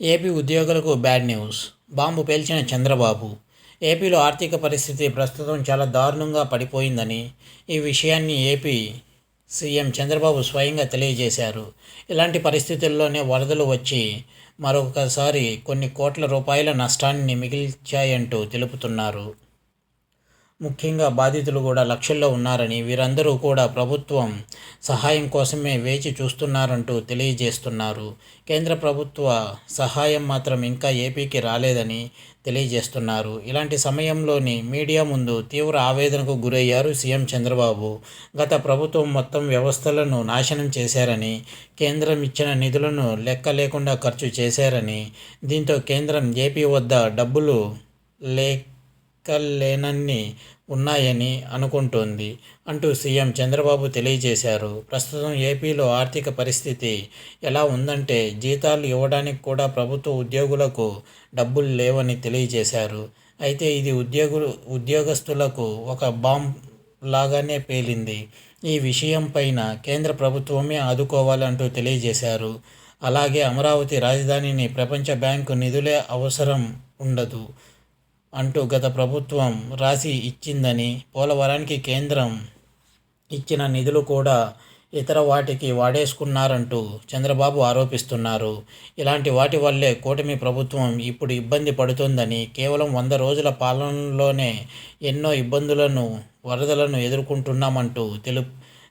AP ఉద్యోగులకు bad news. Bomb పేల్చిన చంద్రబాబు. ఏపీలో ఆర్థిక పరిస్థితి ప్రస్తుతం చాలా దారుణంగా పడిపోయిందని ఈ విషయాన్ని ఏపీ సీఎం చంద్రబాబు స్వయంగా తెలియజేశారు. ఇలాంటి పరిస్థితుల్లోనే వరదలు వచ్చి మరొకసారి కొన్ని కోట్ల రూపాయల నష్టాన్ని మిగిల్చాయంటూ తెలుపుతున్నారు. ముఖ్యంగా బాధితులు కూడా లక్షల్లో ఉన్నారని వీరందరూ కూడా ప్రభుత్వం సహాయం కోసమే వేచి చూస్తున్నారంటూ తెలియజేస్తున్నారు. కేంద్ర ప్రభుత్వ సహాయం మాత్రం ఇంకా ఏపీకి రాలేదని తెలియజేస్తున్నారు. ఇలాంటి సమయంలోని మీడియా ముందు తీవ్ర ఆవేదనకు గురయ్యారు సీఎం చంద్రబాబు. గత ప్రభుత్వం మొత్తం వ్యవస్థలను నాశనం చేశారని కేంద్రం ఇచ్చిన నిధులను లెక్క లేకుండా ఖర్చు చేశారని దీంతో కేంద్రం ఏపీ వద్ద డబ్బులు లే లెక్కలేనన్ని ఉన్నాయని అనుకుంటోంది అంటూ సీఎం చంద్రబాబు తెలియజేశారు. ప్రస్తుతం ఏపీలో ఆర్థిక పరిస్థితి ఎలా ఉందంటే జీతాలు ఇవ్వడానికి కూడా ప్రభుత్వ ఉద్యోగులకు డబ్బులు లేవని తెలియజేశారు. అయితే ఇది ఉద్యోగులు ఉద్యోగస్తులకు ఒక బాంబ్ లాగానే పేలింది. ఈ విషయం పైన కేంద్ర ప్రభుత్వమే ఆదుకోవాలంటూ తెలియజేశారు. అలాగే అమరావతి రాజధానిని ప్రపంచ బ్యాంకు నిధులే అవసరం ఉండదు. అంటూ గత ప్రభుత్వం రాసి ఇచ్చిందని పోలవరానికి కేంద్రం ఇచ్చిన నిధులు కూడా ఇతర వాటికి వాడేసుకున్నారంటూ చంద్రబాబు ఆరోపిస్తున్నారు. ఇలాంటి వాటి వల్లే కూటమి ప్రభుత్వం ఇప్పుడు ఇబ్బంది పడుతుందని కేవలం వంద రోజుల పాలనలోనే ఎన్నో ఇబ్బందులను వరదలను ఎదుర్కొంటున్నామంటూ తెలు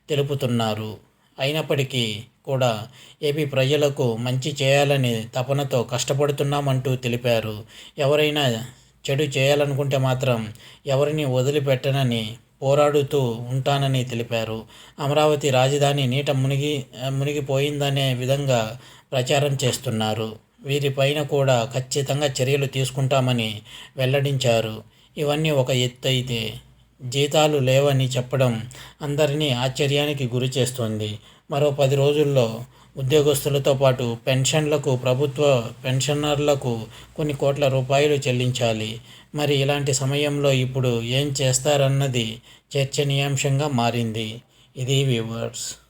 తెలుపుతున్నారు. అయినప్పటికీ కూడా ఏపీ ప్రజలకు మంచి చేయాలని తపనతో కష్టపడుతున్నామంటూ తెలిపారు. ఎవరైనా చెడు చేయాలనుకుంటే మాత్రం ఎవరిని వదిలిపెట్టనని పోరాడుతూ ఉంటానని తెలిపారు. అమరావతి రాజధాని నీట మునిగి మునిగిపోయిందనే విధంగా ప్రచారం చేస్తున్నారు. వీరిపైన కూడా ఖచ్చితంగా చర్యలు తీసుకుంటామని వెల్లడించారు. ఇవన్నీ ఒక ఎత్తు అయితే జీతాలు లేవని చెప్పడం అందరినీ ఆశ్చర్యానికి గురి చేస్తుంది. మరో పది రోజుల్లో ఉద్యోగస్తులతో పాటు పెన్షన్లకు ప్రభుత్వ పెన్షనర్లకు కొన్ని కోట్ల రూపాయలు చెల్లించాలి. మరి ఇలాంటి సమయంలో ఇప్పుడు ఏం చేస్తారన్నది చర్చనీయాంశంగా మారింది. ఇది వ్యూవర్స్.